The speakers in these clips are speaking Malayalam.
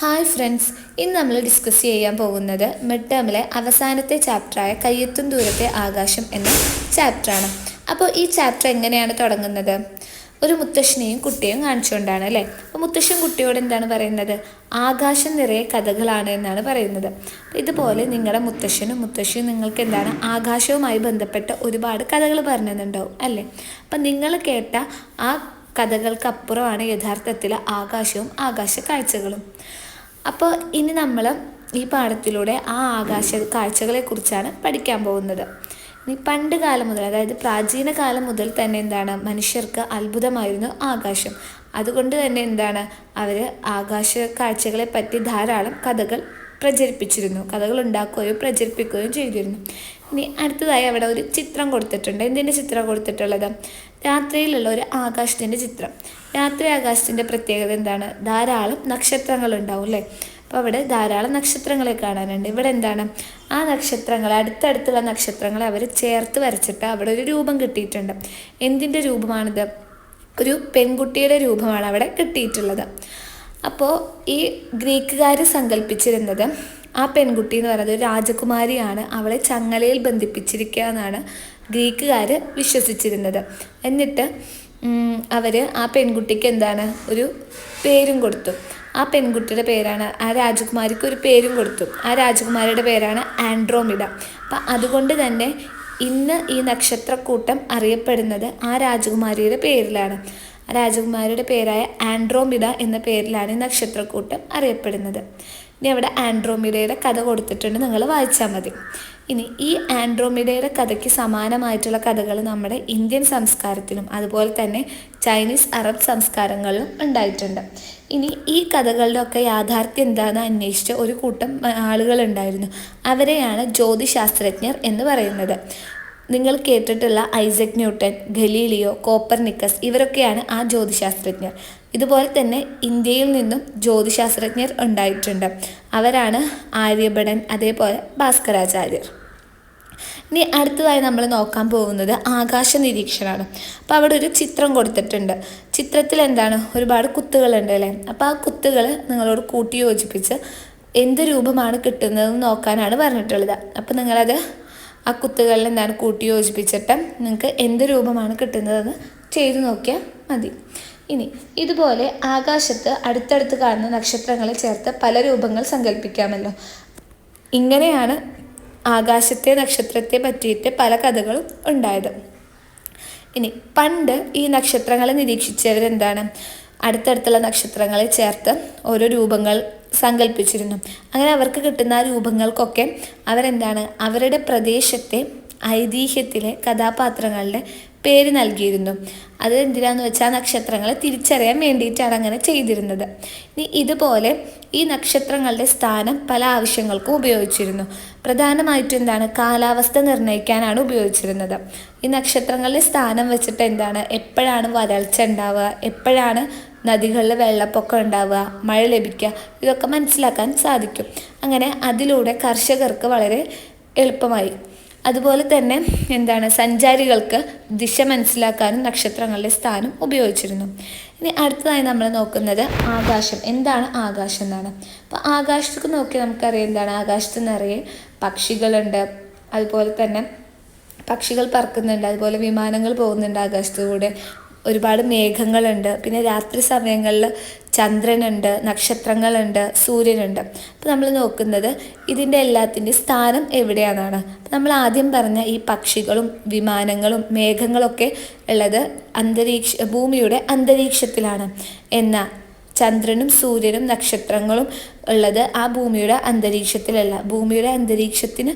ഹായ് ഫ്രണ്ട്സ് ഇന്ന് നമ്മൾ ഡിസ്കസ് ചെയ്യാൻ പോകുന്നത് മിഡ് ടേമിലെ അവസാനത്തെ ചാപ്റ്ററായ കയ്യെത്തും ദൂരത്തെ ആകാശം എന്ന ചാപ്റ്ററാണ് അപ്പോൾ ഈ ചാപ്റ്റർ എങ്ങനെയാണ് തുടങ്ങുന്നത്? ഒരു മുത്തശ്ശനെയും കുട്ടിയും കാണിച്ചുകൊണ്ടാണ് അല്ലേ? അപ്പോൾ മുത്തശ്ശൻ കുട്ടിയോട് എന്താണ് പറയുന്നത്? ആകാശം നിറയെ കഥകളാണ് എന്നാണ് പറയുന്നത്. ഇതുപോലെ നിങ്ങളുടെ മുത്തശ്ശനും മുത്തശ്ശിയും നിങ്ങൾക്ക് എന്താണ്? ആകാശവുമായി ബന്ധപ്പെട്ട ഒരുപാട് കഥകൾ പറഞ്ഞു അല്ലേ? അപ്പം നിങ്ങൾ കേട്ട ആ കഥകൾക്കപ്പുറമാണ് യഥാർത്ഥത്തിൽ ആകാശവും ആകാശ കാഴ്ചകളും. അപ്പോൾ ഇനി നമ്മൾ ഈ പാഠത്തിലൂടെ ആ ആകാശ കാഴ്ചകളെ കുറിച്ചാണ് പഠിക്കാൻ പോകുന്നത്. ഇനി പണ്ട് കാലം മുതൽ അതായത് പ്രാചീന കാലം മുതൽ തന്നെ എന്താണ്? മനുഷ്യർക്ക് അത്ഭുതമായിരുന്നു ആകാശം. അതുകൊണ്ട് തന്നെ എന്താണ്? അവർ ആകാശ കാഴ്ചകളെ പറ്റി ധാരാളം കഥകൾ പ്രചരിപ്പിച്ചിരുന്നു. കഥകൾ ഉണ്ടാക്കുകയും പ്രചരിപ്പിക്കുകയും ചെയ്തിരുന്നു. ഇനി അടുത്തതായി അവിടെ ഒരു ചിത്രം കൊടുത്തിട്ടുണ്ട്. എന്തിന്റെ ചിത്രം കൊടുത്തിട്ടുള്ളത്? രാത്രിയിലുള്ള ഒരു ആകാശത്തിന്റെ ചിത്രം. രാത്രി ആകാശത്തിന്റെ പ്രത്യേകത എന്താണ്? ധാരാളം നക്ഷത്രങ്ങൾ ഉണ്ടാവും അല്ലേ അപ്പോൾ അവിടെ ധാരാളം നക്ഷത്രങ്ങളെ കാണാനുണ്ട്. ഇവിടെ എന്താണ്? ആ നക്ഷത്രങ്ങൾ അടുത്തടുത്തുള്ള നക്ഷത്രങ്ങളെ അവർ ചേർത്ത് വരച്ചിട്ട് അവിടെ ഒരു രൂപം കിട്ടിയിട്ടുണ്ട്. എന്തിന്റെ രൂപമാണിത്? ഒരു പെൺകുട്ടിയുടെ രൂപമാണ് അവിടെ കിട്ടിയിട്ടുള്ളത്. അപ്പോൾ ഈ ഗ്രീക്കുകാർ സങ്കല്പിച്ചിരുന്നത് ആ പെൺകുട്ടി എന്ന് പറയുന്നത് രാജകുമാരിയാണ്. അവളെ ചങ്ങലയിൽ ബന്ധിപ്പിച്ചിരിക്കുക എന്നാണ് ഗ്രീക്കുകാർ വിശ്വസിച്ചിരുന്നത്. എന്നിട്ട് അവർ ആ പെൺകുട്ടിക്ക് എന്താണ്? ഒരു പേരും കൊടുത്തു. ആ പെൺകുട്ടിയുടെ പേരാണ് ആ രാജകുമാരിക്ക് ഒരു പേരും കൊടുത്തു. ആ രാജകുമാരിയുടെ പേരാണ് ആൻഡ്രോമിഡ. അപ്പം അതുകൊണ്ട് തന്നെ ഇന്ന് ഈ നക്ഷത്രക്കൂട്ടം അറിയപ്പെടുന്നത് ആ രാജകുമാരിയുടെ പേരിലാണ്. രാജകുമാരിയുടെ പേരായ ആൻഡ്രോമിഡ എന്ന പേരിലാണ് ഈ നക്ഷത്രക്കൂട്ടം അറിയപ്പെടുന്നത്. ഇനി അവിടെ ആൻഡ്രോമിഡയുടെ കഥ കൊടുത്തിട്ടുണ്ട്. നിങ്ങൾ വായിച്ചാൽ മതി. ഇനി ഈ ആൻഡ്രോമിഡയുടെ കഥയ്ക്ക് സമാനമായിട്ടുള്ള കഥകൾ നമ്മുടെ ഇന്ത്യൻ സംസ്കാരത്തിലും അതുപോലെ തന്നെ ചൈനീസ് അറബ് സംസ്കാരങ്ങളിലും ഉണ്ടായിട്ടുണ്ട്. ഇനി ഈ കഥകളുടെ ഒക്കെ യാഥാർത്ഥ്യം എന്താണെന്ന് അന്വേഷിച്ച ഒരു കൂട്ടം ആളുകളുണ്ടായിരുന്നു. അവരെയാണ് ജ്യോതിശാസ്ത്രജ്ഞർ എന്ന് പറയുന്നത്. നിങ്ങൾ കേട്ടിട്ടുള്ള ഐസക് ന്യൂട്ടൻ ഗലീലിയോ കോപ്പർനിക്കസ് ഇവരൊക്കെയാണ് ആ ജ്യോതിശാസ്ത്രജ്ഞർ. ഇതുപോലെ തന്നെ ഇന്ത്യയിൽ നിന്നും ജ്യോതിശാസ്ത്രജ്ഞർ ഉണ്ടായിട്ടുണ്ട്. അവരാണ് ആര്യഭടൻ അതേപോലെ ഭാസ്കരാചാര്യർ. ഇനി അടുത്തതായി നമ്മൾ നോക്കാൻ പോകുന്നത് ആകാശ നിരീക്ഷണമാണ് അപ്പോൾ അവിടെ ഒരു ചിത്രം കൊടുത്തിട്ടുണ്ട്. ചിത്രത്തിൽ എന്താണ്? ഒരുപാട് കുത്തുകളുണ്ട് അല്ലേ? അപ്പോൾ ആ കുത്തുകൾ നിങ്ങളോട് കൂട്ടി യോജിപ്പിച്ച് എന്ത് രൂപമാണ് കിട്ടുന്നതെന്ന് നോക്കാനാണ് പറഞ്ഞിട്ടുള്ളത്. അപ്പോൾ നിങ്ങളത് ആ കുത്തുകളിൽ എന്താണ് കൂട്ടി യോജിപ്പിച്ചിട്ട് നിങ്ങൾക്ക് എന്ത് രൂപമാണ് കിട്ടുന്നതെന്ന് ചെയ്തു നോക്കിയാൽ മതി. ഇനി ഇതുപോലെ ആകാശത്ത് അടുത്തടുത്ത് കാണുന്ന നക്ഷത്രങ്ങളെ ചേർത്ത് പല രൂപങ്ങൾ സങ്കല്പിക്കാമല്ലോ ഇങ്ങനെയാണ് ആകാശത്തെ നക്ഷത്രത്തെ പറ്റിയിട്ട് പല കഥകളും ഉണ്ടായത്. ഇനി പണ്ട് ഈ നക്ഷത്രങ്ങളെ നിരീക്ഷിച്ചവരെന്താണ്? അടുത്തടുത്തുള്ള നക്ഷത്രങ്ങളെ ചേർത്ത് ഓരോ രൂപങ്ങൾ സങ്കല്പിച്ചിരുന്നു അങ്ങനെ അവർക്ക് കിട്ടുന്ന ആ രൂപങ്ങൾക്കൊക്കെ അവരെന്താണ്? അവരുടെ പ്രദേശത്തെ ഐതിഹ്യത്തിലെ കഥാപാത്രങ്ങളുടെ പേര് നൽകിയിരുന്നു. അത് എന്തിനാന്ന് വെച്ചാൽ നക്ഷത്രങ്ങളെ തിരിച്ചറിയാൻ വേണ്ടിയിട്ടാണ് അങ്ങനെ ചെയ്തിരുന്നത്. ഇനി ഇതുപോലെ ഈ നക്ഷത്രങ്ങളുടെ സ്ഥാനം പല ആവശ്യങ്ങൾക്കും ഉപയോഗിച്ചിരുന്നു. പ്രധാനമായിട്ടും എന്താണ്? കാലാവസ്ഥ നിർണയിക്കാനാണ് ഉപയോഗിച്ചിരുന്നത്. ഈ നക്ഷത്രങ്ങളുടെ സ്ഥാനം വെച്ചിട്ട് എന്താണ്? എപ്പോഴാണ് വരൾച്ച ഉണ്ടാവുക? എപ്പോഴാണ് നദികളിൽ വെള്ളപ്പൊക്കം ഉണ്ടാവുക? മഴ ലഭിക്കുക? ഇതൊക്കെ മനസ്സിലാക്കാൻ സാധിക്കും. അങ്ങനെ അതിലൂടെ കർഷകർക്ക് വളരെ എളുപ്പമായി. അതുപോലെ തന്നെ എന്താണ് സഞ്ചാരികൾക്ക് ദിശ മനസ്സിലാക്കാനും നക്ഷത്രങ്ങളുടെ സ്ഥാനം ഉപയോഗിച്ചിരുന്നു. ഇനി അടുത്തതായി നമ്മൾ നോക്കുന്നത് ആകാശം. എന്താണ് ആകാശം എന്നാണ്. അപ്പോൾ ആകാശത്തേക്ക് നോക്കി നമുക്കറിയാം എന്താണ് ആകാശത്ത് നിറയെ പക്ഷികളുണ്ട്. അതുപോലെ തന്നെ പക്ഷികൾ പറക്കുന്നുണ്ട്. അതുപോലെ വിമാനങ്ങൾ പോകുന്നുണ്ട് ആകാശത്തുകൂടെ ഒരുപാട് മേഘങ്ങളുണ്ട്. പിന്നെ രാത്രി സമയങ്ങളിൽ ചന്ദ്രനുണ്ട് നക്ഷത്രങ്ങളുണ്ട് സൂര്യനുണ്ട്. അപ്പോൾ നമ്മൾ നോക്കുന്നത് ഇതിന്റെ എല്ലാത്തിന്റെ സ്ഥാനം എവിടെയാണെന്നാണ്. നമ്മൾ ആദ്യം പറഞ്ഞ ഈ പക്ഷികളും വിമാനങ്ങളും മേഘങ്ങളൊക്കെ ഉള്ളത് അന്തരീക്ഷ ഭൂമിയുടെ അന്തരീക്ഷത്തിലാണ്. എന്നാൽ ചന്ദ്രനും സൂര്യനും നക്ഷത്രങ്ങളും ഉള്ളത് ആ ഭൂമിയുടെ അന്തരീക്ഷത്തിലല്ല. ഭൂമിയുടെ അന്തരീക്ഷത്തിന്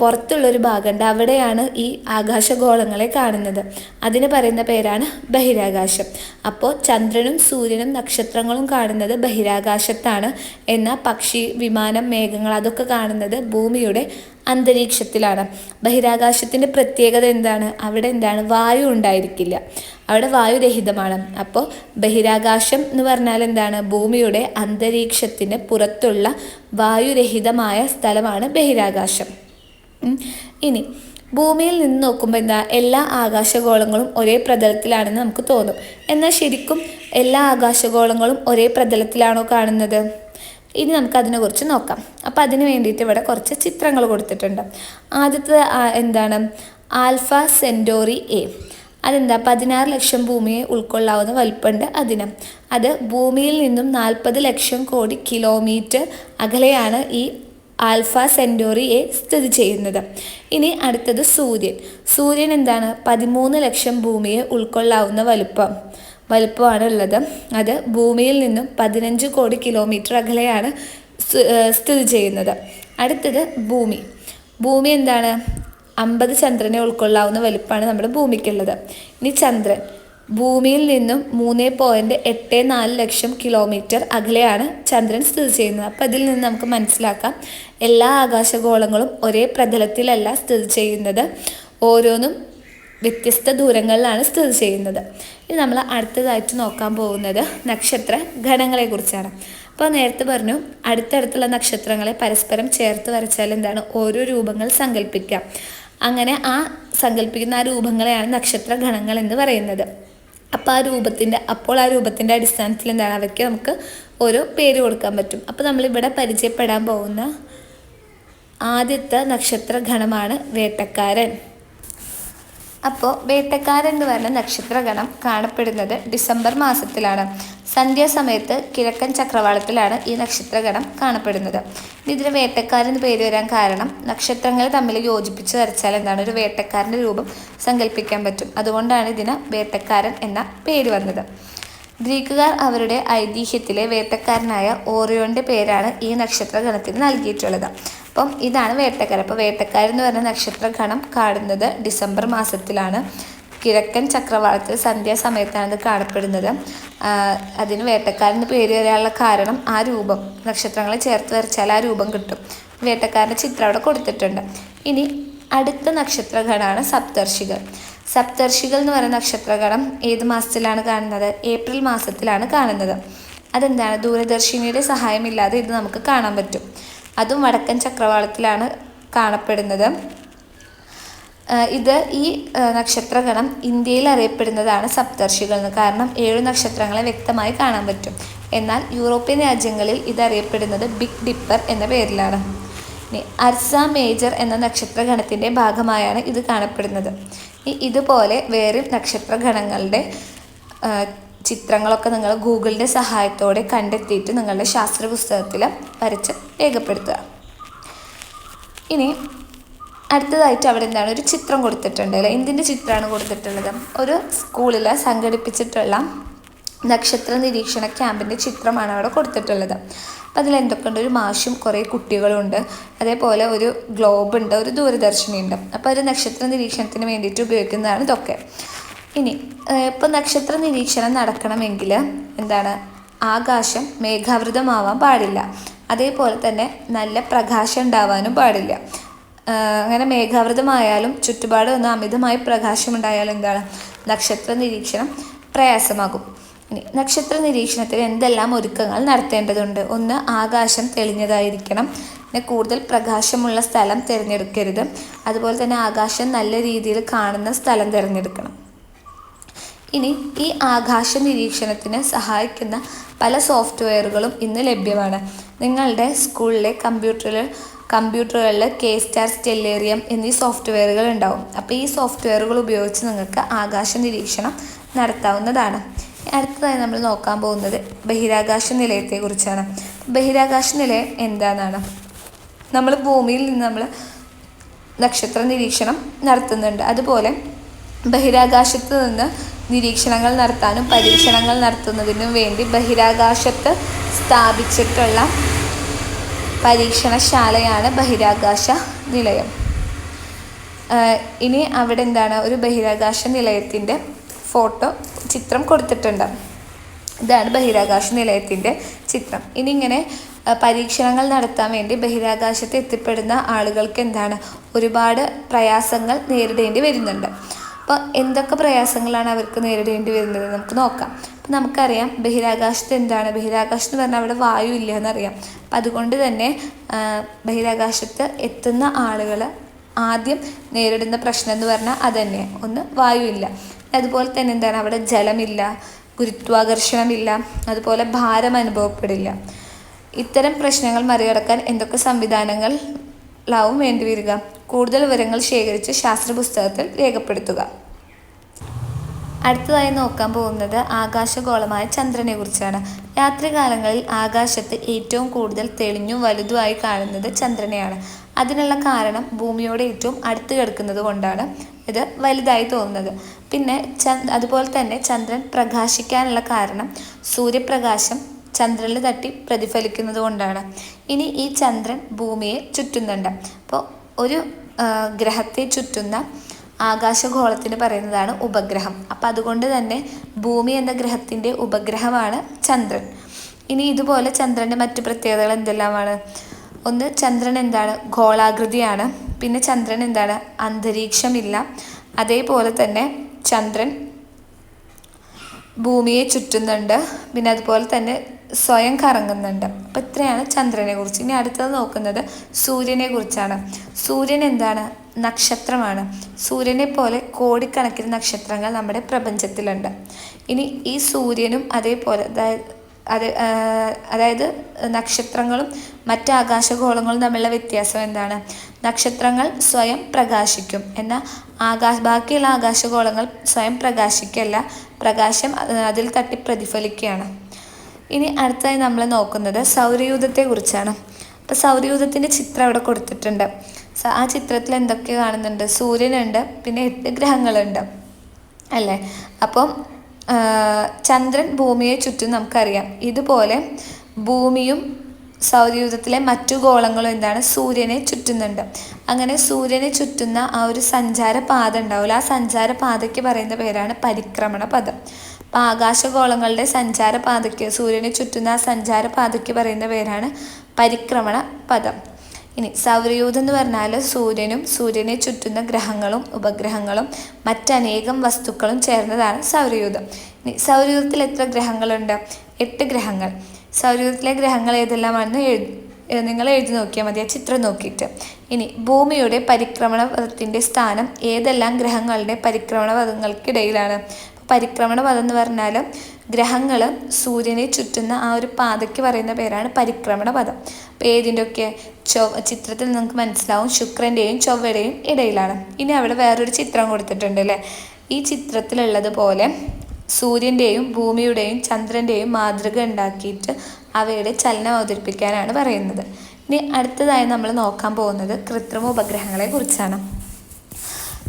പുറത്തുള്ളൊരു ഭാഗമുണ്ട്. അവിടെയാണ് ഈ ആകാശഗോളങ്ങളെ കാണുന്നത്. അതിന് പറയുന്ന പേരാണ് ബഹിരാകാശം. അപ്പോൾ ചന്ദ്രനും സൂര്യനും നക്ഷത്രങ്ങളും കാണുന്നത് ബഹിരാകാശത്താണ് എന്നാൽ പക്ഷി വിമാനം മേഘങ്ങൾ അതൊക്കെ കാണുന്നത് ഭൂമിയുടെ അന്തരീക്ഷത്തിലാണ്. ബഹിരാകാശത്തിന്റെ പ്രത്യേകത എന്താണ്? അവിടെ എന്താണ്? വായു ഉണ്ടായിരിക്കില്ല. അവിടെ വായുരഹിതമാണ് അപ്പോൾ ബഹിരാകാശം എന്ന് പറഞ്ഞാൽ എന്താണ്? ഭൂമിയുടെ അന്തരീക്ഷത്തിന് പുറത്തുള്ള വായുരഹിതമായ സ്ഥലമാണ് ബഹിരാകാശം. ഇനി ഭൂമിയിൽ നിന്ന് നോക്കുമ്പോൾ എന്താ എല്ലാ ആകാശഗോളങ്ങളും ഒരേ പ്രതലത്തിലാണെന്ന് നമുക്ക് തോന്നും. എന്നാൽ ശരിക്കും എല്ലാ ആകാശഗോളങ്ങളും ഒരേ പ്രതലത്തിലാണോ കാണുന്നത്? ഇനി നമുക്ക് അതിനെക്കുറിച്ച് നോക്കാം. അപ്പോൾ അതിന് വേണ്ടിയിട്ട് ഇവിടെ കുറച്ച് ചിത്രങ്ങൾ കൊടുത്തിട്ടുണ്ട്. ആദ്യത്തെ എന്താണ്? Alpha centauri A. അതെന്താ? പതിനാറ് ലക്ഷം ഭൂമിയെ ഉൾക്കൊള്ളാവുന്ന വലുപ്പുണ്ട് അതിന്. അത് ഭൂമിയിൽ നിന്നും നാൽപ്പത് ലക്ഷം കോടി കിലോമീറ്റർ അകലെയാണ് ഈ ആൽഫ സെന്റോറി എ സ്ഥിതി ചെയ്യുന്നത്. ഇനി അടുത്തത് സൂര്യൻ. സൂര്യൻ എന്താണ്? പതിമൂന്ന് ലക്ഷം ഭൂമിയെ ഉൾക്കൊള്ളാവുന്ന വലുപ്പം. വലുപ്പമാണ് ഉള്ളത് അത് ഭൂമിയിൽ നിന്നും പതിനഞ്ച് കോടി കിലോമീറ്റർ അകലെയാണ് സ്ഥിതി ചെയ്യുന്നത്. അടുത്തത് ഭൂമി. ഭൂമി എന്താണ്? അമ്പത് ചന്ദ്രനെ ഉൾക്കൊള്ളാവുന്ന വലുപ്പമാണ് നമ്മുടെ ഭൂമിക്കുള്ളത്. ഇനി ചന്ദ്രൻ. ഭൂമിയിൽ നിന്നും മൂന്ന് പോയിന്റ് എട്ട് നാല് ലക്ഷം കിലോമീറ്റർ അകലെയാണ് ചന്ദ്രൻ സ്ഥിതി ചെയ്യുന്നത്. അപ്പോൾ ഇതിൽ നിന്ന് നമുക്ക് മനസ്സിലാക്കാം. എല്ലാ ആകാശഗോളങ്ങളും ഒരേ പ്രതലത്തിലല്ല സ്ഥിതി ചെയ്യുന്നത്. ഓരോന്നും വ്യത്യസ്ത ദൂരങ്ങളിലാണ് സ്ഥിതി ചെയ്യുന്നത്. ഇനി നമ്മൾ അടുത്തതായിട്ട് നോക്കാൻ പോകുന്നത് നക്ഷത്ര കുറിച്ചാണ്. അപ്പോൾ നേരത്തെ പറഞ്ഞു അടുത്തടുത്തുള്ള നക്ഷത്രങ്ങളെ പരസ്പരം ചേർത്ത് വരച്ചാൽ എന്താണ്? ഓരോ രൂപങ്ങൾ സങ്കല്പിക്കാം അങ്ങനെ ആ സങ്കല്പിക്കുന്ന ആ രൂപങ്ങളെയാണ് നക്ഷത്ര ഗണങ്ങൾ എന്ന് പറയുന്നത്. അപ്പോൾ ആ രൂപത്തിന്റെ അപ്പോൾ ആ രൂപത്തിന്റെ അടിസ്ഥാനത്തിൽ എന്താണ് അവയ്ക്ക് നമുക്ക് ഓരോ പേര് കൊടുക്കാൻ പറ്റും. അപ്പോൾ നമ്മളിവിടെ പരിചയപ്പെടാൻ പോകുന്ന ആദ്യത്തെ നക്ഷത്ര ഗണമാണ് വേട്ടക്കാരൻ. അപ്പോൾ വേട്ടക്കാരൻ എന്ന് പറഞ്ഞ നക്ഷത്രഗണം കാണപ്പെടുന്നത് ഡിസംബർ മാസത്തിലാണ്. സന്ധ്യാസമയത്ത് കിഴക്കൻ ചക്രവാളത്തിലാണ് ഈ നക്ഷത്രഗണം കാണപ്പെടുന്നത്. ഇതിന് വേട്ടക്കാരൻ പേര് വരാൻ കാരണം നക്ഷത്രങ്ങൾ തമ്മിൽ യോജിപ്പിച്ച് വരച്ചാൽ എന്താണ്? ഒരു വേട്ടക്കാരന്റെ രൂപം സങ്കല്പിക്കാൻ പറ്റും. അതുകൊണ്ടാണ് ഇതിന് വേട്ടക്കാരൻ എന്ന പേര് വന്നത്. ഗ്രീക്കുകാർ അവരുടെ ഐതിഹ്യത്തിലെ വേട്ടക്കാരനായ ഓറിയോന്റെ പേരാണ് ഈ നക്ഷത്രഗണത്തിന് നൽകിയിട്ടുള്ളത്. അപ്പം ഇതാണ് വേട്ടക്കാരൻ. അപ്പോൾ വേട്ടക്കാരൻ എന്ന് പറയുന്ന നക്ഷത്രഗണം കാണുന്നത് ഡിസംബർ മാസത്തിലാണ്. കിഴക്കൻ ചക്രവാളത്തിൽ സന്ധ്യാസമയത്താണ് ഇത് കാണപ്പെടുന്നത്. അതിന് വേട്ടക്കാരന്റെ പേര് വരാനുള്ള കാരണം ആ രൂപം. നക്ഷത്രങ്ങളെ ചേർത്ത് വരച്ചാൽ ആ രൂപം കിട്ടും. വേട്ടക്കാരന്റെ ചിത്രം അവിടെ കൊടുത്തിട്ടുണ്ട്. ഇനി അടുത്ത നക്ഷത്രഗണമാണ് സപ്തർഷികൾ. സപ്തർഷികൾ എന്ന് പറയുന്ന നക്ഷത്രഗണം ഏത് മാസത്തിലാണ് കാണുന്നത്? ഏപ്രിൽ മാസത്തിലാണ് കാണുന്നത്. അതെന്താണ്? ദൂരദർശിനിയുടെ സഹായമില്ലാതെ ഇത് നമുക്ക് കാണാൻ പറ്റും. അതും വടക്കൻ ചക്രവാളത്തിലാണ് കാണപ്പെടുന്നത്. ഇത് ഈ നക്ഷത്രഗണം ഇന്ത്യയിൽ അറിയപ്പെടുന്നതാണ് സപ്തർഷികൾ എന്ന്. കാരണം ഏഴ് നക്ഷത്രങ്ങളെ വ്യക്തമായി കാണാൻ പറ്റും. എന്നാൽ യൂറോപ്യൻ രാജ്യങ്ങളിൽ ഇത് അറിയപ്പെടുന്നത് ബിഗ് ഡിപ്പർ എന്ന പേരിലാണ്. ഇനി അർസ മേജർ എന്ന നക്ഷത്രഗണത്തിന്റെ ഭാഗമായാണ് ഇത് കാണപ്പെടുന്നത്. ഇനി ഇതുപോലെ വേറെ നക്ഷത്രഗണങ്ങളുടെ ചിത്രങ്ങളൊക്കെ നിങ്ങൾ ഗൂഗിളിന്റെ സഹായത്തോടെ കണ്ടെത്തിയിട്ട് നിങ്ങളുടെ ശാസ്ത്ര പുസ്തകത്തിൽ വരച്ച് രേഖപ്പെടുത്തുക. ഇനി അടുത്തതായിട്ട് അവിടെ എന്താണ്? ഒരു ചിത്രം കൊടുത്തിട്ടുണ്ട്. അല്ലേ? എന്തിന്റെ ചിത്രമാണ് കൊടുത്തിട്ടുള്ളത്? ഒരു സ്കൂളിൽ സംഘടിപ്പിച്ചിട്ടുള്ള നക്ഷത്ര നിരീക്ഷണ ക്യാമ്പിന്റെ ചിത്രമാണ് അവിടെ കൊടുത്തിട്ടുള്ളത്. അപ്പം അതിൽ എന്തൊക്കെയുണ്ട്? ഒരു മാഷും കുറേ കുട്ടികളുണ്ട്. അതേപോലെ ഒരു ഗ്ലോബ് ഉണ്ട് ഒരു ദൂരദർശിനി ഉണ്ട്. അപ്പോൾ ഒരു നക്ഷത്ര നിരീക്ഷണത്തിന് വേണ്ടിയിട്ട് ഉപയോഗിക്കുന്നതാണ് ഇതൊക്കെ. ഇനി ഇപ്പോൾ നക്ഷത്ര നിരീക്ഷണം നടക്കണമെങ്കിൽ എന്താണ്? ആകാശം മേഘാവൃതമാവാൻ പാടില്ല. അതേപോലെ തന്നെ നല്ല പ്രകാശം ഉണ്ടാവാനും പാടില്ല. അങ്ങനെ മേഘാവൃതമായാലും ചുറ്റുപാട് ഒന്ന് അമിതമായി പ്രകാശമുണ്ടായാലും എന്താണ്? നക്ഷത്ര നിരീക്ഷണം പ്രയാസമാകും. ഇനി നക്ഷത്ര നിരീക്ഷണത്തിന് എന്തെല്ലാം ഒരുക്കങ്ങൾ നടത്തേണ്ടതുണ്ട്? ഒന്ന് ആകാശം തെളിഞ്ഞതായിരിക്കണം. പിന്നെ കൂടുതൽ പ്രകാശമുള്ള സ്ഥലം തിരഞ്ഞെടുക്കരുത്. അതുപോലെ തന്നെ ആകാശം നല്ല രീതിയിൽ കാണുന്ന സ്ഥലം തിരഞ്ഞെടുക്കണം. ഇനി ഈ ആകാശ നിരീക്ഷണത്തിന് സഹായിക്കുന്ന പല സോഫ്റ്റ്വെയറുകളും ഇന്ന് ലഭ്യമാണ്. നിങ്ങളുടെ സ്കൂളിലെ കമ്പ്യൂട്ടറിൽ കമ്പ്യൂട്ടറുകളിൽ കെ സ്റ്റാർ സ്റ്റെല്ലേറിയം എന്നീ സോഫ്റ്റ്വെയറുകൾ ഉണ്ടാവും. അപ്പോൾ ഈ സോഫ്റ്റ്വെയറുകൾ ഉപയോഗിച്ച് നിങ്ങൾക്ക് ആകാശ നിരീക്ഷണം നടത്താവുന്നതാണ്. അടുത്തതായി നമ്മൾ നോക്കാൻ പോകുന്നത് ബഹിരാകാശ നിലയത്തെക്കുറിച്ചാണ് ബഹിരാകാശ നിലയം എന്താണെന്നാണ് നമ്മൾ ഭൂമിയിൽ നിന്ന് നമ്മൾ നക്ഷത്ര നിരീക്ഷണം നടത്തുന്നുണ്ട്. അതുപോലെ ബഹിരാകാശത്ത് നിന്ന് നിരീക്ഷണങ്ങൾ നടത്താനും പരീക്ഷണങ്ങൾ നടത്തുന്നതിനും വേണ്ടി ബഹിരാകാശത്ത് സ്ഥാപിച്ചിട്ടുള്ള പരീക്ഷണശാലയാണ് ബഹിരാകാശ നിലയം. ഇനി അവിടെ എന്താണ്? ഒരു ബഹിരാകാശ നിലയത്തിന്റെ ഫോട്ടോ ചിത്രം കൊടുത്തിട്ടുണ്ട്. ഇതാണ് ബഹിരാകാശ നിലയത്തിന്റെ ചിത്രം. ഇനി ഇങ്ങനെ പരീക്ഷണങ്ങൾ നടത്താൻ വേണ്ടി ബഹിരാകാശത്ത് എത്തിപ്പെടുന്ന ആളുകൾക്ക് എന്താണ്? ഒരുപാട് പ്രയാസങ്ങൾ നേരിടേണ്ടി വരുന്നുണ്ട്. അപ്പോൾ എന്തൊക്കെ പ്രയാസങ്ങളാണ് അവർക്ക് നേരിടേണ്ടി വരുന്നത്? നമുക്ക് നോക്കാം. അപ്പം നമുക്കറിയാം ബഹിരാകാശത്ത് എന്താണ്? ബഹിരാകാശം എന്ന് പറഞ്ഞാൽ അവിടെ വായു ഇല്ല എന്നറിയാം. അപ്പം അതുകൊണ്ട് തന്നെ ബഹിരാകാശത്ത് എത്തുന്ന ആളുകൾ ആദ്യം നേരിടുന്ന പ്രശ്നം എന്ന് പറഞ്ഞാൽ അതന്നെ ഒന്ന് വായു ഇല്ല. അതുപോലെ തന്നെ എന്താണ്? അവിടെ ജലമില്ല ഗുരുത്വാകർഷണമില്ല അതുപോലെ ഭാരം അനുഭവപ്പെടില്ല. ഇത്തരം പ്രശ്നങ്ങൾ മറികടക്കാൻ എന്തൊക്കെ സംവിധാനങ്ങളാവും വേണ്ടിവരിക. കൂടുതൽ വിവരങ്ങൾ ശേഖരിച്ച് ശാസ്ത്ര പുസ്തകത്തിൽ രേഖപ്പെടുത്തുക. അടുത്തതായി നോക്കാൻ പോകുന്നത് ആകാശഗോളമായ ചന്ദ്രനെ കുറിച്ചാണ്. രാത്രികാലങ്ങളിൽ ആകാശത്ത് ഏറ്റവും കൂടുതൽ തെളിഞ്ഞും വലുതുമായി കാണുന്നത് ചന്ദ്രനെയാണ്. അതിനുള്ള കാരണം ഭൂമിയോട് ഏറ്റവും അടുത്ത് കിടക്കുന്നത് കൊണ്ടാണ് ഇത് വലുതായി തോന്നുന്നത്. പിന്നെ അതുപോലെ തന്നെ ചന്ദ്രൻ പ്രകാശിക്കാനുള്ള കാരണം സൂര്യപ്രകാശം ചന്ദ്രനിൽ തട്ടി പ്രതിഫലിക്കുന്നത് കൊണ്ടാണ്. ഇനി ഈ ചന്ദ്രൻ ഭൂമിയെ ചുറ്റുന്നുണ്ട്. അപ്പോൾ ഒരു ഗ്രഹത്തെ ചുറ്റുന്ന ആകാശഗോളത്തിന് പറയുന്നതാണ് ഉപഗ്രഹം. അപ്പം അതുകൊണ്ട് തന്നെ ഭൂമി എന്ന ഗ്രഹത്തിന്റെ ഉപഗ്രഹമാണ് ചന്ദ്രൻ. ഇനി ഇതുപോലെ ചന്ദ്രന്റെ മറ്റു പ്രത്യേകതകൾ എന്തെല്ലാമാണ്? ഒന്ന് ചന്ദ്രൻ എന്താണ്? ഗോളാകൃതിയാണ്. പിന്നെ ചന്ദ്രൻ എന്താണ്? അന്തരീക്ഷമില്ല. അതേപോലെ തന്നെ ചന്ദ്രൻ ഭൂമിയെ ചുറ്റുന്നുണ്ട്. പിന്നെ അതുപോലെ തന്നെ സ്വയം കറങ്ങുന്നുണ്ട്. അപ്പം ഇത്രയാണ് ചന്ദ്രനെ കുറിച്ച്. ഇനി അടുത്തത് നോക്കുന്നത് സൂര്യനെ കുറിച്ചാണ്. സൂര്യൻ എന്താണ്? നക്ഷത്രമാണ്. സൂര്യനെ പോലെ കോടിക്കണക്കിന് നക്ഷത്രങ്ങൾ നമ്മുടെ പ്രപഞ്ചത്തിലുണ്ട്. ഇനി ഈ സൂര്യനും അതേപോലെ അതായത് അത് അതായത് നക്ഷത്രങ്ങളും മറ്റ് ആകാശഗോളങ്ങളും തമ്മിലുള്ള വ്യത്യാസം എന്താണ്? നക്ഷത്രങ്ങൾ സ്വയം പ്രകാശിക്കും. എന്നാൽ ആകാശ ബാക്കിയുള്ള ആകാശഗോളങ്ങൾ സ്വയം പ്രകാശിക്കല്ല പ്രകാശം അതിൽ തട്ടി പ്രതിഫലിക്കുകയാണ് ഇനി അടുത്തായി നമ്മൾ നോക്കുന്നത് സൗരയൂഥത്തെ കുറിച്ചാണ് അപ്പോൾ സൗരയൂഥത്തിന്റെ ചിത്രം അവിടെ കൊടുത്തിട്ടുണ്ട്. ആ ചിത്രത്തിൽ എന്തൊക്കെ കാണുന്നുണ്ട്? സൂര്യനുണ്ട് പിന്നെ എട്ട് ഗ്രഹങ്ങളുണ്ട്. അല്ലേ? അപ്പം ചന്ദ്രൻ ഭൂമിയെ ചുറ്റും നമുക്കറിയാം. ഇതുപോലെ ഭൂമിയും സൗരയൂഥത്തിലെ മറ്റു ഗോളങ്ങളും എന്താണ്? സൂര്യനെ ചുറ്റുന്നുണ്ട്. അങ്ങനെ സൂര്യനെ ചുറ്റുന്ന ആ ഒരു സഞ്ചാര പാത ഉണ്ടാവില്ല. ആ സഞ്ചാര പാതയ്ക്ക് പറയുന്ന പേരാണ് പരിക്രമണ പദം. അപ്പോൾ ആകാശഗോളങ്ങളുടെ സഞ്ചാരപാതയ്ക്ക് സൂര്യനെ ചുറ്റുന്ന ആ സഞ്ചാരപാതയ്ക്ക് പറയുന്ന പേരാണ് പരിക്രമണ പദം. ഇനി സൗരയൂഥം എന്ന് പറഞ്ഞാൽ സൂര്യനും സൂര്യനെ ചുറ്റുന്ന ഗ്രഹങ്ങളും ഉപഗ്രഹങ്ങളും മറ്റനേകം വസ്തുക്കളും ചേർന്നതാണ് സൗരയൂഥം. ഇനി സൗരയൂഥത്തിൽ എത്ര ഗ്രഹങ്ങളുണ്ട്? എട്ട് ഗ്രഹങ്ങൾ. സൗരയൂഥത്തിലെ ഗ്രഹങ്ങൾ ഏതെല്ലാമാണെന്ന് എഴുതി നിങ്ങൾ എഴുതി നോക്കിയാൽ മതി ആ ചിത്രം നോക്കിയിട്ട്. ഇനി ഭൂമിയുടെ പരിക്രമണ പദത്തിന്റെ സ്ഥാനം ഏതെല്ലാം ഗ്രഹങ്ങളുടെ പരിക്രമണ പഥങ്ങൾക്കിടയിലാണ് പരിക്രമണ പദം എന്ന് പറഞ്ഞാൽ ഗ്രഹങ്ങൾ സൂര്യനെ ചുറ്റുന്ന ആ ഒരു പാതയ്ക്ക് പറയുന്ന പേരാണ് പരിക്രമണ പദം അപ്പോൾ ഏതിന്റെയൊക്കെ ചൊ ചിത്രത്തിൽ നിങ്ങൾക്ക് മനസ്സിലാവും ശുക്രന്റെയും ചൊവ്വയുടെയും ഇടയിലാണ്. ഇനി അവിടെ വേറൊരു ചിത്രം കൊടുത്തിട്ടുണ്ട് അല്ലേ? ഈ ചിത്രത്തിലുള്ളതുപോലെ സൂര്യന്റെയും ഭൂമിയുടെയും ചന്ദ്രന്റെയും മാതൃക ഉണ്ടാക്കിയിട്ട് അവയുടെ ചലനം അവതരിപ്പിക്കാനാണ് പറയുന്നത്. ഇനി അടുത്തതായി നമ്മൾ നോക്കാൻ പോകുന്നത് കൃത്രിമ ഉപഗ്രഹങ്ങളെ കുറിച്ചാണ്.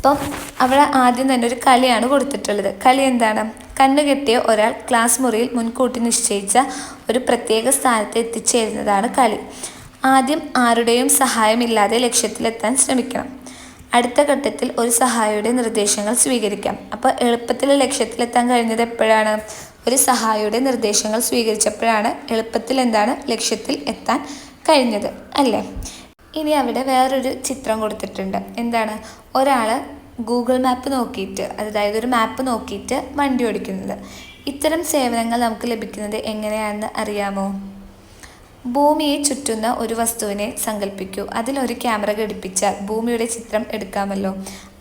അപ്പം അവിടെ ആദ്യം തന്നെ ഒരു കളിയാണ് കൊടുത്തിട്ടുള്ളത്. കളി എന്താണ്? കണ്ണുകെട്ടിയ ഒരാൾ ക്ലാസ് മുറിയിൽ മുൻകൂട്ടി നിശ്ചയിച്ച ഒരു പ്രത്യേക സ്ഥാനത്ത് എത്തിച്ചേരുന്നതാണ് കളി. ആദ്യം ആരുടെയും സഹായമില്ലാതെ ലക്ഷ്യത്തിലെത്താൻ ശ്രമിക്കണം. അടുത്ത ഘട്ടത്തിൽ ഒരു സഹായിയുടെ നിർദ്ദേശങ്ങൾ സ്വീകരിക്കാം. അപ്പോൾ എളുപ്പത്തിൽ ലക്ഷ്യത്തിലെത്താൻ കഴിഞ്ഞത് എപ്പോഴാണ്? ഒരു സഹായിയുടെ നിർദ്ദേശങ്ങൾ സ്വീകരിച്ചപ്പോഴാണ് എളുപ്പത്തിൽ എന്താണ്? ലക്ഷ്യത്തിൽ എത്താൻ കഴിഞ്ഞത്. അല്ലേ? ഇനി അവിടെ വേറൊരു ചിത്രം കൊടുത്തിട്ടുണ്ട്. എന്താണ്? ഒരാൾ ഗൂഗിൾ മാപ്പ് നോക്കിയിട്ട് അതായത് ഒരു മാപ്പ് നോക്കിയിട്ട് വണ്ടി ഓടിക്കുന്നത്. ഇത്തരം സേവനങ്ങൾ നമുക്ക് ലഭിക്കുന്നത് എങ്ങനെയാണെന്ന് അറിയാമോ? ഭൂമിയെ ചുറ്റുന്ന ഒരു വസ്തുവിനെ സങ്കല്പിക്കൂ അതിലൊരു ക്യാമറ ഘടിപ്പിച്ചാൽ ഭൂമിയുടെ ചിത്രം എടുക്കാമല്ലോ.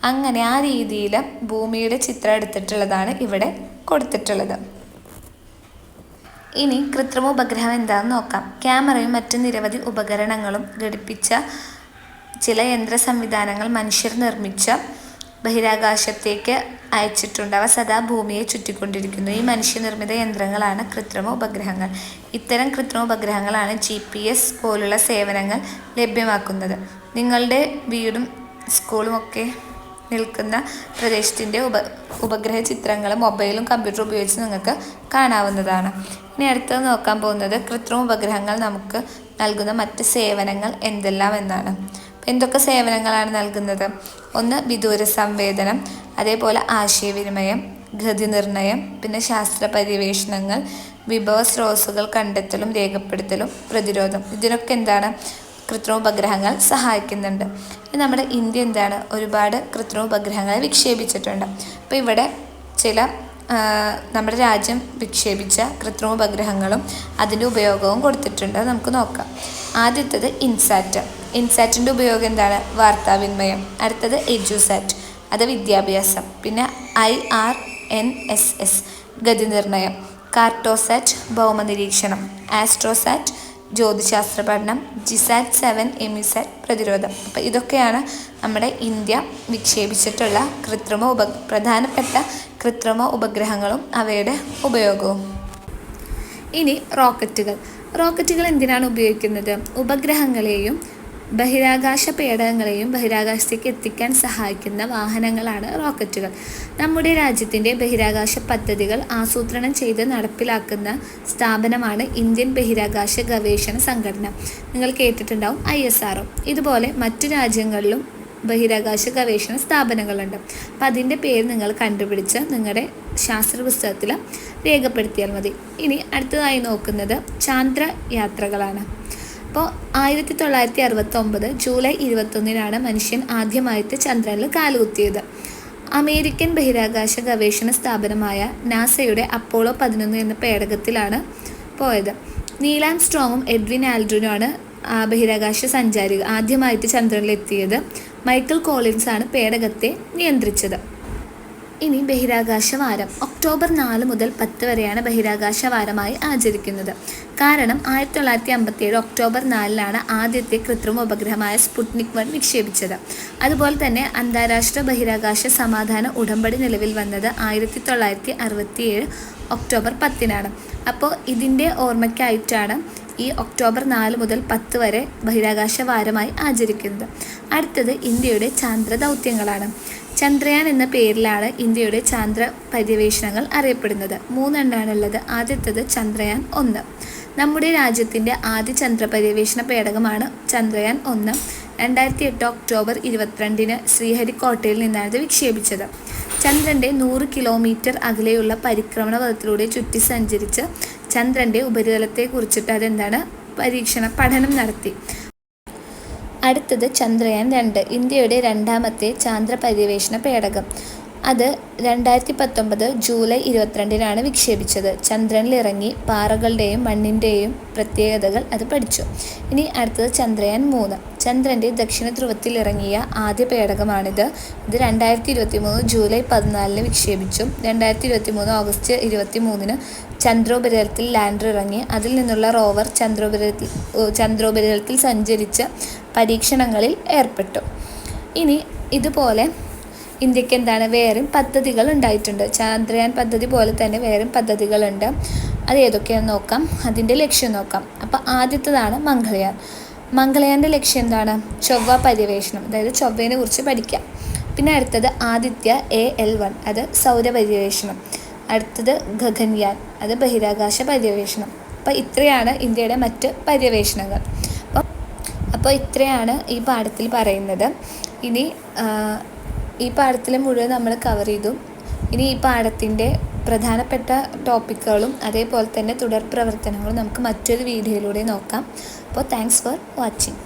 അങ്ങനെ ആ രീതിയിൽ ഭൂമിയുടെ ചിത്രം എടുത്തിട്ടുള്ളതാണ് ഇവിടെ കൊടുത്തിട്ടുള്ളത്. ഇനി കൃത്രിമ ഉപഗ്രഹം എന്താണെന്ന് നോക്കാം. ക്യാമറയും മറ്റ് നിരവധി ഉപകരണങ്ങളും ഘടിപ്പിച്ച ചില യന്ത്ര സംവിധാനങ്ങൾ മനുഷ്യർ നിർമ്മിച്ച ബഹിരാകാശത്തേക്ക് അയച്ചിട്ടുണ്ട്. അവ സദാ ഭൂമിയെ ചുറ്റിക്കൊണ്ടിരിക്കുന്നു. ഈ മനുഷ്യനിർമ്മിത യന്ത്രങ്ങളാണ് കൃത്രിമ ഉപഗ്രഹങ്ങൾ. ഇത്തരം കൃത്രിമ ഉപഗ്രഹങ്ങളാണ് ജി പി എസ് പോലുള്ള സേവനങ്ങൾ ലഭ്യമാക്കുന്നത്. നിങ്ങളുടെ വീടും സ്കൂളും ഒക്കെ നിൽക്കുന്ന പ്രദേശത്തിന്റെ ഉപ ഉപഗ്രഹ ചിത്രങ്ങൾ മൊബൈലും കമ്പ്യൂട്ടറും ഉപയോഗിച്ച് നിങ്ങൾക്ക് കാണാവുന്നതാണ്. ഇനി അടുത്തത് നോക്കാൻ പോകുന്നത് കൃത്രിമ ഉപഗ്രഹങ്ങൾ നമുക്ക് നൽകുന്ന മറ്റ് സേവനങ്ങൾ എന്തെല്ലാം എന്നാണ്. എന്തൊക്കെ സേവനങ്ങളാണ് നൽകുന്നത്? ഒന്ന് വിദൂര സംവേദനം അതേപോലെ ആശയവിനിമയം ഗതി നിർണയം പിന്നെ ശാസ്ത്ര പര്യവേഷണങ്ങൾ വിഭവ സ്രോതസ്സുകൾ കണ്ടെത്തലും രേഖപ്പെടുത്തലും പ്രതിരോധം. ഇതിനൊക്കെ എന്താണ്? കൃത്രിമ ഉപഗ്രഹങ്ങൾ സഹായിക്കുന്നുണ്ട്. നമ്മുടെ ഇന്ത്യ എന്താണ്? ഒരുപാട് കൃത്രിമോപഗ്രഹങ്ങളെ വിക്ഷേപിച്ചിട്ടുണ്ട്. അപ്പോൾ ഇവിടെ ചില നമ്മുടെ രാജ്യം വിക്ഷേപിച്ച കൃത്രിമോപഗ്രഹങ്ങളും അതിന്റെ ഉപയോഗവും കൊടുത്തിട്ടുണ്ട്. നമുക്ക് നോക്കാം. ആദ്യത്തത് ഇൻസാറ്റ്. ഇൻസാറ്റിന്റെ ഉപയോഗം എന്താണ്? വാർത്താവിനിമയം. അടുത്തത് എജുസാറ്റ്. അത് വിദ്യാഭ്യാസം. പിന്നെ I R N S S ഗതി നിർണയം. കാർട്ടോസാറ്റ് ഭൗമനിരീക്ഷണം. ആസ്ട്രോസാറ്റ് ജ്യോതിശാസ്ത്ര പഠനം ജിസാറ്റ് സെവൻ എമിസാറ്റ് പ്രതിരോധം. അപ്പോൾ ഇതൊക്കെയാണ് നമ്മുടെ ഇന്ത്യ വിക്ഷേപിച്ചിട്ടുള്ള കൃത്രിമ ഉപ പ്രധാനപ്പെട്ട കൃത്രിമ ഉപഗ്രഹങ്ങളും അവയുടെ ഉപയോഗവും. ഇനി റോക്കറ്റുകൾ. റോക്കറ്റുകൾ എന്തിനാണ് ഉപയോഗിക്കുന്നത്? ഉപഗ്രഹങ്ങളെയും ബഹിരാകാശ പേടകങ്ങളെയും ബഹിരാകാശത്തേക്ക് എത്തിക്കാൻ സഹായിക്കുന്ന വാഹനങ്ങളാണ് റോക്കറ്റുകൾ. നമ്മുടെ രാജ്യത്തിന്റെ ബഹിരാകാശ പദ്ധതികൾ ആസൂത്രണം ചെയ്ത് നടപ്പിലാക്കുന്ന സ്ഥാപനമാണ് ഇന്ത്യൻ ബഹിരാകാശ ഗവേഷണ സംഘടന. നിങ്ങൾ കേട്ടിട്ടുണ്ടാവും ഐ ഇതുപോലെ മറ്റു രാജ്യങ്ങളിലും ബഹിരാകാശ ഗവേഷണ സ്ഥാപനങ്ങളുണ്ട്. അപ്പം അതിന്റെ പേര് നിങ്ങൾ കണ്ടുപിടിച്ച് നിങ്ങളുടെ ശാസ്ത്ര പുസ്തകത്തിൽ രേഖപ്പെടുത്തിയാൽ മതി. ഇനി അടുത്തതായി നോക്കുന്നത് ചാന്ദ്ര യാത്രകളാണ് അപ്പോൾ ആയിരത്തി തൊള്ളായിരത്തി അറുപത്തി ഒമ്പത് ജൂലൈ ഇരുപത്തൊന്നിനാണ് മനുഷ്യൻ ആദ്യമായിട്ട് ചന്ദ്രനിൽ കാലുകുത്തിയത്. അമേരിക്കൻ ബഹിരാകാശ ഗവേഷണ സ്ഥാപനമായ നാസയുടെ അപ്പോളോ പതിനൊന്ന് എന്ന പേടകത്തിലാണ് പോയത്. നീലാം സ്ട്രോങ്ങും എഡ്വിൻ ആൽഡ്രിനുമാണ് ആ ബഹിരാകാശ സഞ്ചാരികൾ ആദ്യമായിട്ട് ചന്ദ്രനിലെത്തിയത്. മൈക്കിൾ കോളിൻസാണ് പേടകത്തെ നിയന്ത്രിച്ചത്. ഇനി ബഹിരാകാശ വാരം ഒക്ടോബർ നാല് മുതൽ പത്ത് വരെയാണ് ബഹിരാകാശ വാരമായി ആചരിക്കുന്നത്. കാരണം ആയിരത്തി തൊള്ളായിരത്തി അമ്പത്തിയേഴ് ഒക്ടോബർ നാലിലാണ് ആദ്യത്തെ കൃത്രിമ ഉപഗ്രഹമായ സ്പുട്നിക് വൺ നിക്ഷേപിച്ചത് അതുപോലെ തന്നെ അന്താരാഷ്ട്ര ബഹിരാകാശ സമാധാന ഉടമ്പടി നിലവിൽ വന്നത് ആയിരത്തി തൊള്ളായിരത്തി അറുപത്തിയേഴ് ഒക്ടോബർ പത്തിനാണ്. അപ്പോൾ ഇതിന്റെ ഓർമ്മയ്ക്കായിട്ടാണ് ഈ ഒക്ടോബർ നാല് മുതൽ പത്ത് വരെ ബഹിരാകാശ വാരമായി ആചരിക്കുന്നത്. അടുത്തത് ഇന്ത്യയുടെ ചാന്ദ്ര ദൗത്യങ്ങളാണ് ചന്ദ്രയാൻ എന്ന പേരിലാണ് ഇന്ത്യയുടെ ചാന്ദ്ര പര്യവേഷണങ്ങൾ അറിയപ്പെടുന്നത്. മൂന്നെണ്ണാണുള്ളത്. ആദ്യത്തത് ചന്ദ്രയാൻ ഒന്ന്. നമ്മുടെ രാജ്യത്തിന്റെ ആദ്യ ചന്ദ്ര പര്യവേഷണ പേടകമാണ് ചന്ദ്രയാൻ ഒന്ന്. രണ്ടായിരത്തി എട്ട് ഒക്ടോബർ ഇരുപത്തിരണ്ടിന് ശ്രീഹരിക്കോട്ടയിൽ നിന്നാണ് ഇത് വിക്ഷേപിച്ചത്. ചന്ദ്രന്റെ നൂറ് കിലോമീറ്റർ അകലെയുള്ള പരിക്രമണ പഥത്തിലൂടെ ചുറ്റി സഞ്ചരിച്ച് ചന്ദ്രന്റെ ഉപരിതലത്തെക്കുറിച്ചിട്ട് അതെന്താണ് പരീക്ഷണ പഠനം നടത്തി. അടുത്തത് ചന്ദ്രയാൻ രണ്ട് ഇന്ത്യയുടെ രണ്ടാമത്തെ ചാന്ദ്ര പര്യവേഷണ പേടകം. അത് രണ്ടായിരത്തി പത്തൊമ്പത് ജൂലൈ ഇരുപത്തിരണ്ടിനാണ് വിക്ഷേപിച്ചത്. ചന്ദ്രനിലിറങ്ങി പാറകളുടെയും മണ്ണിന്റെയും പ്രത്യേകതകൾ അത് പഠിച്ചു. ഇനി അടുത്തത് ചന്ദ്രയാൻ മൂന്ന് ചന്ദ്രന്റെ ദക്ഷിണ ധ്രുവത്തിൽ ഇറങ്ങിയ ആദ്യ പേടകമാണിത്. ഇത് രണ്ടായിരത്തി ഇരുപത്തി മൂന്ന് ജൂലൈ പതിനാലിന് വിക്ഷേപിച്ചു രണ്ടായിരത്തി ഇരുപത്തി മൂന്ന് ഓഗസ്റ്റ് ഇരുപത്തി മൂന്നിന് ചന്ദ്രോപരിതലത്തിൽ ലാൻഡർ ഇറങ്ങി അതിൽ നിന്നുള്ള റോവർ ചന്ദ്രോപരിതലത്തിൽ ചന്ദ്രോപരിതലത്തിൽ സഞ്ചരിച്ച് പരീക്ഷണങ്ങളിൽ ഏർപ്പെട്ടു. ഇനി ഇതുപോലെ ഇന്ത്യയ്ക്ക് എന്താണ് വേറെയും പദ്ധതികൾ ഉണ്ടായിട്ടുണ്ട്. ചന്ദ്രയാൻ പദ്ധതി പോലെ തന്നെ വേറെയും പദ്ധതികളുണ്ട്. അത് ഏതൊക്കെയാണെന്ന് നോക്കാം. അതിന്റെ ലക്ഷ്യം നോക്കാം. അപ്പോൾ ആദ്യത്തേതാണ് മംഗളയാൻ മംഗളയാന്റെ ലക്ഷ്യം എന്താണ്? ചൊവ്വ പര്യവേഷണം. അതായത് ചൊവ്വേനെ കുറിച്ച് പഠിക്കാം. പിന്നെ അടുത്തത് ആദിത്യ എ എൽ വൺ അത് സൗര പര്യവേഷണം. അടുത്തത് ഗഗൻയാൻ അത് ബഹിരാകാശ പര്യവേഷണം. അപ്പോൾ ഇത്രയാണ് ഇന്ത്യയുടെ മറ്റ് പര്യവേഷണങ്ങൾ. അപ്പോൾ ഇത്രയാണ് ഈ പാഠത്തിൽ പറയുന്നത്. ഇനി ഈ പാഠത്തിൽ മുഴുവൻ നമ്മൾ കവർ ചെയ്തു. ഇനി ഈ പാഠത്തിന്റെ പ്രധാനപ്പെട്ട ടോപ്പിക്കുകളും അതേപോലെ തന്നെ തുടർ പ്രവർത്തനങ്ങളും നമുക്ക് മറ്റൊരു വീഡിയോയിലൂടെ നോക്കാം. അപ്പോൾ താങ്ക്സ് ഫോർ വാച്ചിങ്